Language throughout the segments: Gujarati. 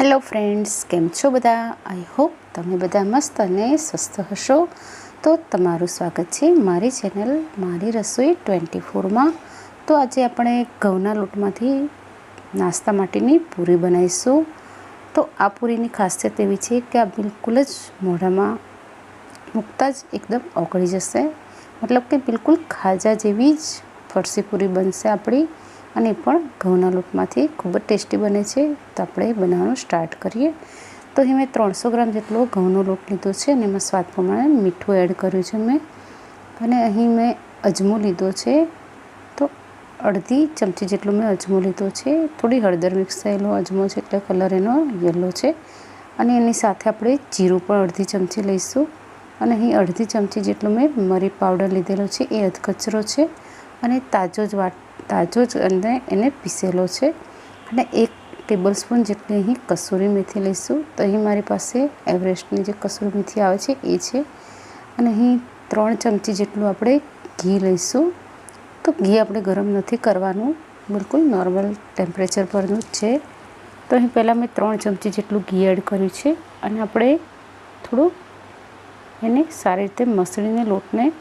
હેલો ફ્રેન્ડ્સ કેમ છો બધા? આઈ હોપ તમે બધા મસ્ત અને સ્વસ્થ હશો. તો તમારું સ્વાગત છે મારી ચેનલ મારી રસોઈ ટ્વેન્ટી ફોરમાં તો આજે આપણે ઘઉંના લોટમાંથી નાસ્તા માટેની પૂરી બનાવીશું. તો આ પૂરીની ખાસિયત એવી છે કે આ બિલકુલ જ મોઢામાં મૂકતા જ એકદમ ઓગળી જશે. મતલબ કે બિલકુલ ખાજા જેવી જ ફરસી પૂરી બનશે આપણી. અને પણ ઘઉંના લોટમાંથી ખૂબ જ ટેસ્ટી બને છે. તો આપણે બનાવવાનું સ્ટાર્ટ કરીએ. તો અહીં મેં ત્રણસો ગ્રામ જેટલો ઘઉંનો લોટ લીધો છે અને એમાં સ્વાદ પ્રમાણે મીઠું એડ કર્યું છે મેં. અને અહીં મેં અજમો લીધો છે. તો અડધી ચમચી જેટલો મેં અજમો લીધો છે. થોડી હળદર મિક્સ થયેલો અજમો છે એટલે કલર એનો યલો છે. અને એની સાથે આપણે જીરું પણ અડધી ચમચી લઈશું. અને અહીં અડધી ચમચી જેટલો મેં મરી પાવડર લીધેલો છે. એ અધકચરો છે. અને તાજો જ વાટ તાજો જ અને એને પીસેલો છે. અને એક ટેબલ સ્પૂન જેટલી અહીં કસૂરી મેથી લઈશું. તો અહીં મારી પાસે એવરેસ્ટની જે કસૂરી મેથી આવે છે એ છે. અને અહીં ત્રણ ચમચી જેટલું આપણે ઘી લઈશું. તો ઘી આપણે ગરમ નથી કરવાનું. બિલકુલ નોર્મલ ટેમ્પરેચર પરનું જ છે. તો અહીં પહેલાં મેં ત્રણ ચમચી જેટલું ઘી એડ કર્યું છે. અને આપણે થોડું એને સારી રીતે મસળીને લોટને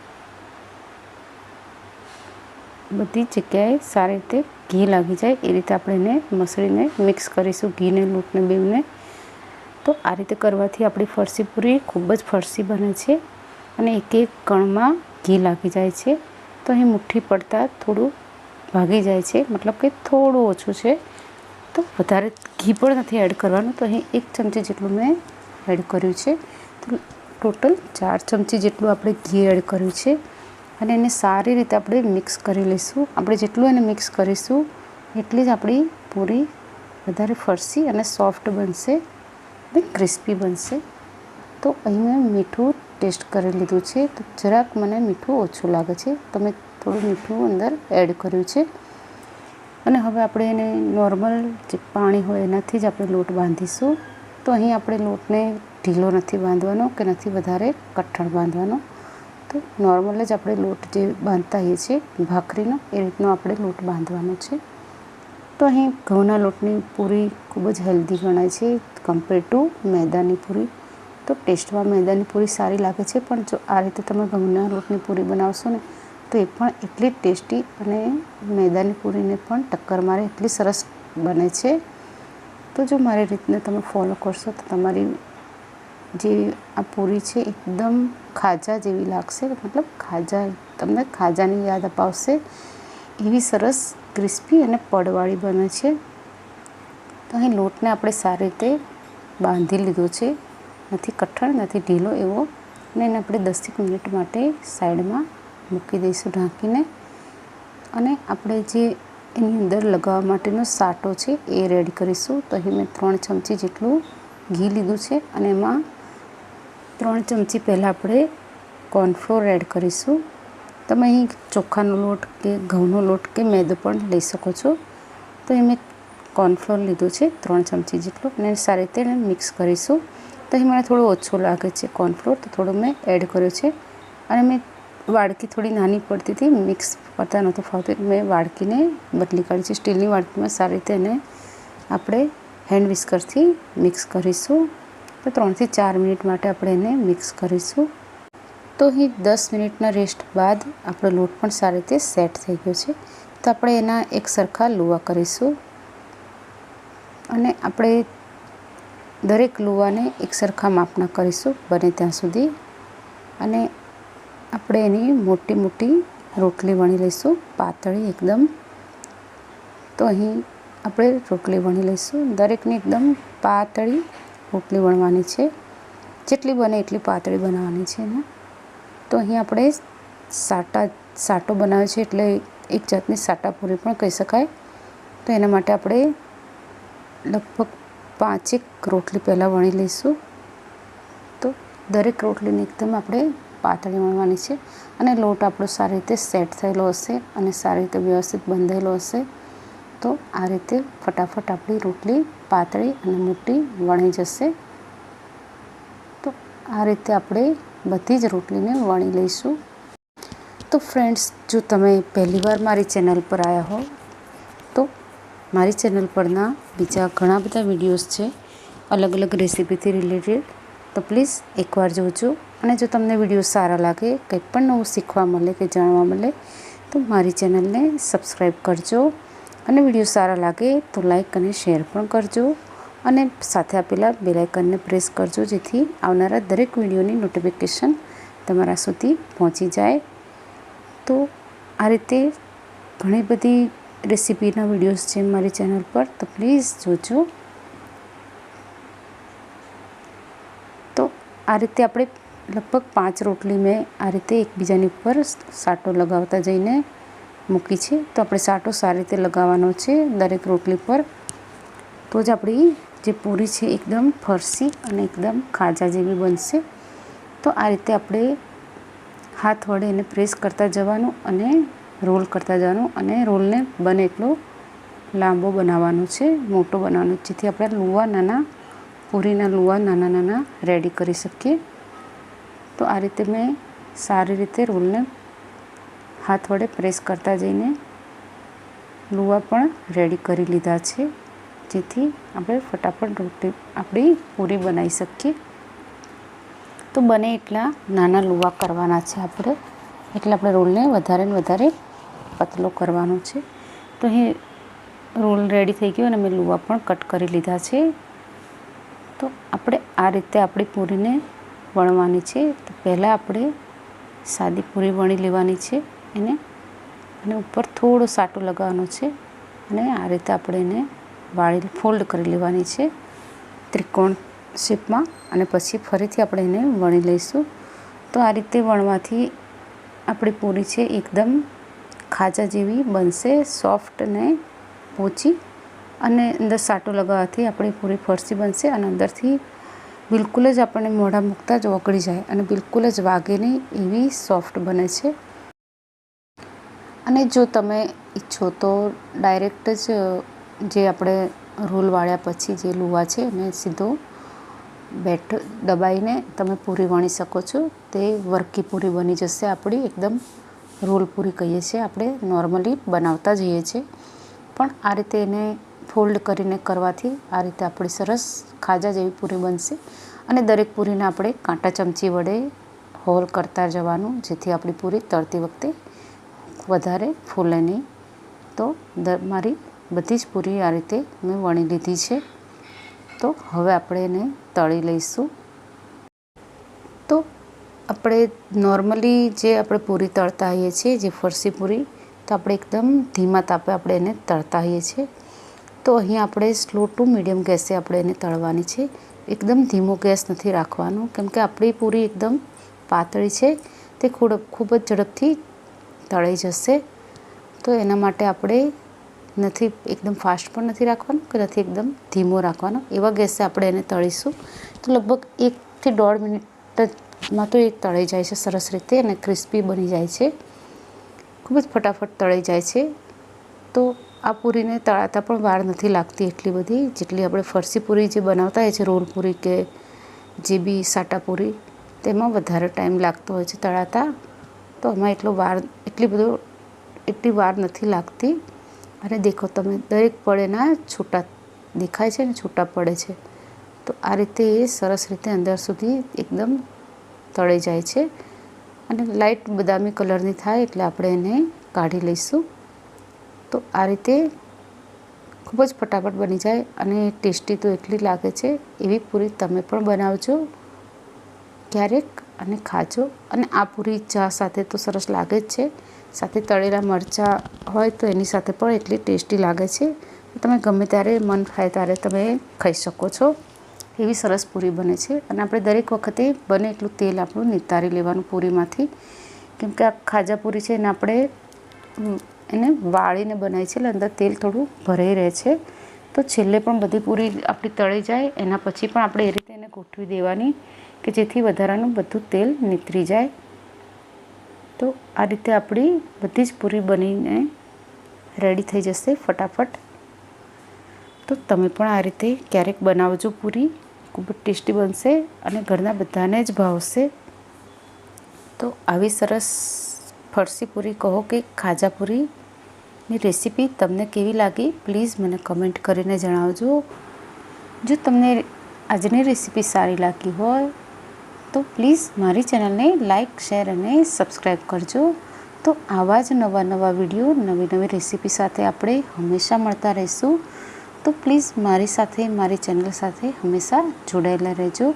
બધી જગ્યાએ સારી રીતે ઘી લાગી જાય. એ રીતે આપણે એને મસળીને મિક્સ કરીશું ઘીને, લોટને, બેવને. તો આ રીતે કરવાથી આપણી ફરસી પૂરી ખૂબ જ ફરસી બને છે અને એક એક કણમાં ઘી લાગી જાય છે. તો અહીં મુઠ્ઠી પડતાં થોડું ભાગી જાય છે, મતલબ કે થોડું ઓછું છે. તો વધારે ઘી પણ નથી એડ કરવાનું. તો અહીં એક ચમચી જેટલું મેં એડ કર્યું છે. તો ટોટલ ચાર ચમચી જેટલું આપણે ઘી એડ કર્યું છે. અને એને સારી રીતે આપણે મિક્સ કરી લઈશું. આપણે જેટલું એને મિક્સ કરીશું, એટલી જ આપણી પૂરી વધારે ફરસી અને સોફ્ટ બનશે અને ક્રિસ્પી બનશે. તો અહીં મેં મીઠું ટેસ્ટ કરી લીધું છે. તો જરાક મને મીઠું ઓછું લાગે છે. તો મેં થોડું મીઠું અંદર એડ કર્યું છે. અને હવે આપણે એને નોર્મલ જે પાણી હોય એનાથી જ આપણે લોટ બાંધીશું. તો અહીં આપણે લોટને ઢીલો નથી બાંધવાનો કે નથી વધારે કઠણ બાંધવાનો. તો નોર્મલ જ આપણે લોટ જે બાંધતા હોઈએ છીએ, ભાખરીનો, એ રીતનો આપણે લોટ બાંધવાનો છે. તો અહીં ઘઉંના લોટની પૂરી ખૂબ જ હેલ્ધી ગણાય છે કમ્પેર ટુ મેદાની પૂરી. તો ટેસ્ટમાં મેદાની પૂરી સારી લાગે છે, પણ જો આ રીતે તમે ઘઉંના લોટની પૂરી બનાવશો ને, તો એ પણ એટલી ટેસ્ટી અને મેદાની પૂરીને પણ ટક્કર મારે એટલી સરસ બને છે. તો જો મારી રીતને તમે ફોલો કરશો તો તમારી જે આ પૂરી છે, એકદમ ખાજા જેવી લાગશે. મતલબ ખાજા, તમને ખાજાની યાદ અપાવશે. એવી સરસ ક્રિસ્પી અને પડવાળી બને છે. તો અહીં લોટને આપણે સારી રીતે બાંધી લીધો છે. નથી કઠણ, નથી ઢીલો એવો. અને એને આપણે દસેક મિનિટ માટે સાઈડમાં મૂકી દઈશું ઢાંકીને. અને આપણે જે એની અંદર લગાવવા માટેનો સાટો છે, એ રેડી કરીશું. તો અહીં મેં ત્રણ ચમચી જેટલું ઘી લીધું છે અને એમાં ત્રણ ચમચી પહેલાં આપણે કોર્નફ્લોર એડ કરીશું. તમે અહીં ચોખાનો લોટ કે ઘઉંનો લોટ કે મેદો પણ લઈ શકો છો. તો એ મેં કોર્નફ્લોર લીધું છે, ત્રણ ચમચી જેટલો, અને સારી રીતે એને મિક્સ કરીશું. તો અહીં મને થોડું ઓછું લાગે છે કોર્નફ્લોર તો થોડું મેં એડ કર્યો છે. અને મેં વાડકી થોડી નાની પડતી હતી મિક્સ કરતાં નહોતું ફાવતું મેં વાડકીને બદલી કાઢી છે. સ્ટીલની વાડકીમાં સારી રીતે એને આપણે હેન્ડ વિસ્કરથી મિક્સ કરીશું. તો ત્રણથી ચાર મિનિટ માટે આપણે એને મિક્સ કરીશું. તો અહીં દસ મિનિટના રેસ્ટ બાદ આપણો લોટ પણ સારી રીતે સેટ થઈ ગયો છે. તો આપણે એના એક સરખા લુવા કરીશું. અને આપણે દરેક લુવાને એક સરખા માપના કરીશું બને ત્યાં સુધી. અને આપણે એની મોટી મોટી રોટલી વણી લઈશું, પાતળી એકદમ. તો અહીં આપણે રોટલી વણી લઈશું. દરેકની એકદમ પાતળી રોટલી વણવાની છે. જેટલી બને એટલી પાતળી બનાવવાની છે એને. તો અહીં આપણે સાટા, સાટો બનાવ્યો છે એટલે એક જાતની સાટાપૂરી પણ કહી શકાય. તો એના માટે આપણે લગભગ પાંચેક રોટલી પહેલાં વણી લઈશું. તો દરેક રોટલીને એકદમ આપણે પાતળી વણવાની છે. અને લોટ આપણો સારી રીતે સેટ થયેલો હશે અને સારી રીતે વ્યવસ્થિત બંધાયેલો હશે. તો આ રીતે ફટાફટ આપણી રોટલી, પાતળી અને મોટી વણી જશે. તો આ રીતે આપણે બધી જ રોટલીને વણી લઈશું. તો ફ્રેન્ડ્સ, જો તમે પહેલીવાર મારી ચેનલ પર આવ્યા હો, તો મારી ચેનલ પરના બીજા ઘણા બધા વિડીયોઝ છે, અલગ અલગ રેસીપીથી રિલેટેડ. તો પ્લીઝ એકવાર જોજો. અને જો તમને વીડિયો સારા લાગે, કંઈ પણ નવું શીખવા મળે કે જાણવા મળે, તો મારી ચેનલને સબસ્ક્રાઈબ કરજો. અને વીડિયો સારા લાગે તો લાઇક અને શેર પણ કરજો. અને સાથે આપેલા બેલાઇકનને પ્રેસ કરજો જેથી આવનારા દરેક વિડીયોની નોટિફિકેશન તમારા સુધી પહોંચી જાય. તો આ રીતે ઘણી બધી રેસીપીના વિડીયોઝ છે મારી ચેનલ પર, તો પ્લીઝ જોજો. તો આ રીતે આપણે લગભગ પાંચ રોટલી મેં આ રીતે એકબીજાની ઉપર સાટો લગાવતા જઈને મૂકી છે. તો આપણે સાટો સારી રીતે લગાવવાનો છે દરેક રોટલી પર. તો જ આપણી જે પૂરી છે એકદમ ફરસી અને એકદમ ખાજા જેવી બનશે. તો આ રીતે આપણે હાથ વડે એને પ્રેસ કરતા જવાનું અને રોલ કરતા જવાનું અને રોલને બને એટલો લાંબો બનાવવાનો છે, મોટો બનાવવાનો જેથી આપણે લુવા નાના, પૂરીના લુવા નાના નાના રેડી કરી શકીએ. તો આ રીતે મેં સારી રીતે રોલને હાથ વડે પ્રેસ કરતા જઈને લુવા પણ રેડી કરી લીધા છે, જેથી આપણે ફટાફટ રોટી આપણી પૂરી બનાવી શકીએ. તો બને એટલા નાના લુવા કરવાના છે આપણે, એટલે આપણે રોલને વધારે ને વધારે પતલો કરવાનો છે. તો અહીં રોલ રેડી થઈ ગયો અને મેં લુવા પણ કટ કરી લીધા છે. તો આપણે આ રીતે આપણી પૂરીને વણવાની છે. તો પહેલાં આપણે સાદી પૂરી વણી લેવાની છે. એને અને ઉપર થોડું સાટું લગાવવાનું છે અને આ રીતે આપણે એને વાળી, ફોલ્ડ કરી લેવાની છે ત્રિકોણ શેપમાં અને પછી ફરીથી આપણે એને વણી લઈશું. તો આ રીતે વણવાથી આપણી પૂરી છે એકદમ ખાજા જેવી બનશે, સોફ્ટ ને પોચી અને અંદર સાટું લગાવવાથી આપણી પૂરી ફરસી બનશે અને અંદરથી બિલકુલ જ આપણને મોઢા મૂકતા જ ઓગળી જાય અને બિલકુલ જ વાગે નહીં એવી સોફ્ટ બને છે. અને જો તમે ઈચ્છો તો ડાયરેક્ટ જ, જે આપણે રોલ વાળ્યા પછી જે લુવા છે એને સીધો બેટ દબાઈને તમે પૂરી વણી શકો છો. તે વર્કી પૂરી બની જશે. આપણી એકદમ રોલ પૂરી કહીએ છીએ. આપણે નોર્મલી બનાવતા જઈએ છીએ. પણ આ રીતે એને ફોલ્ડ કરીને કરવાથી આ રીતે આપણી સરસ ખાજા જેવી પૂરી બનશે. અને દરેક પૂરીને આપણે કાંટા ચમચી વડે હોલ કરતા જવાનું, જેથી આપણી પૂરી તળતી વખતે વધારે ફૂલે નહીં. તો મારી બધી જ પૂરી આ રીતે મેં વણી લીધી છે. તો હવે આપણે એને તળી લઈશું. તો આપણે નોર્મલી જે આપણે પૂરી તળતા હોઈએ છીએ, જે ફરસી પૂરી, તો આપણે એકદમ ધીમા તાપે આપણે એને તળતા હોઈએ છીએ. તો અહીં આપણે સ્લો ટુ મીડિયમ ગેસે આપણે એને તળવાની છે. એકદમ ધીમો ગેસ નથી રાખવાનો, કેમ કે આપણી પૂરી એકદમ પાતળી છે. તે ખૂબ ખૂબ જ ઝડપથી તળાઈ જશે. તો એના માટે આપણે નથી, એકદમ ફાસ્ટ પણ નથી રાખવાનું કે નથી એકદમ ધીમો રાખવાનો. એવા ગેસે આપણે એને તળીશું. તો લગભગ એકથી દોઢ મિનિટમાં તો એ તળાઈ જાય છે સરસ રીતે અને ક્રિસ્પી બની જાય છે. ખૂબ જ ફટાફટ તળાઈ જાય છે. તો આ પૂરીને તળાતા પણ વાર નથી લાગતી એટલી બધી. જેટલી આપણે ફરસી પૂરી જે બનાવતા હોય છે, રોલ પૂરી કે જે બી સાટા પૂરી, તેમાં વધારે ટાઈમ લાગતો હોય છે તળાતા. તો આમાં એટલો વાર, એટલી બધો, એટલી વાર નથી લાગતી. અને દેખો, તમે દરેક પડેના છૂટા દેખાય છે ને, છૂટા પડે છે. તો આ રીતે એ સરસ રીતે અંદર સુધી એકદમ તળે જાય છે. અને લાઇટ બદામી કલરની થાય એટલે આપણે એને કાઢી લઈશું. તો આ રીતે ખૂબ જ ફટાફટ બની જાય અને ટેસ્ટી તો એટલી લાગે છે, એવી પૂરી તમે પણ બનાવજો. ક્યારેક અને ખાજો. અને આ પૂરી ચા સાથે તો સરસ લાગે જ છે. સાથે તળેલા મરચાં હોય તો એની સાથે પણ એટલી ટેસ્ટી લાગે છે. તમે ગમે ત્યારે મન થાય ત્યારે તમે ખાઈ શકો છો. એવી સરસ પૂરી બને છે. અને આપણે દરેક વખતે બને એટલું તેલ આપણું નિતારી લેવાનું પૂરીમાંથી. કેમ કે આ ખાજા પૂરી છે એને આપણે એને વાળીને બનાવી છે એટલે અંદર તેલ થોડું ભરાઈ રહે છે. તો છેલ્લે પણ બધી પૂરી આપણી તળી જાય. એના પછી પણ આપણે એ રીતે એને ગોઠવી દેવાની. કે જેથી વધારાનું બધું તેલ નીતરી જાય. તો આ રીતે આપણી બધી જ પૂરી બનીને રેડી થઈ જશે ફટાફટ. તો તમે પણ આ રીતે ક્યારેક બનાવજો પૂરી. ખૂબ જ ટેસ્ટી બનશે અને ઘરના બધાને જ ભાવશે. તો આવી સરસ ફરસી પૂરી કહો કે ખાજા પૂરીની રેસીપી તમને કેવી લાગી? પ્લીઝ મને કમેન્ટ કરીને જણાવજો. જો તમને આજની રેસીપી સારી લાગી હોય તો પ્લીઝ મારી ચેનલને લાઇક, શેર અને સબસ્ક્રાઈબ કરજો. તો આવા જ નવા નવા વીડિયો, નવી નવી રેસીપી સાથે આપણે હંમેશા મળતા રહીશું. તો પ્લીઝ મારી સાથે, મારી ચેનલ સાથે હંમેશા જોડાયેલા રહેજો.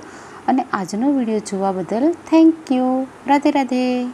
અને આજનો વીડિયો જોવા બદલ થેન્ક યુ રાધે રાધે.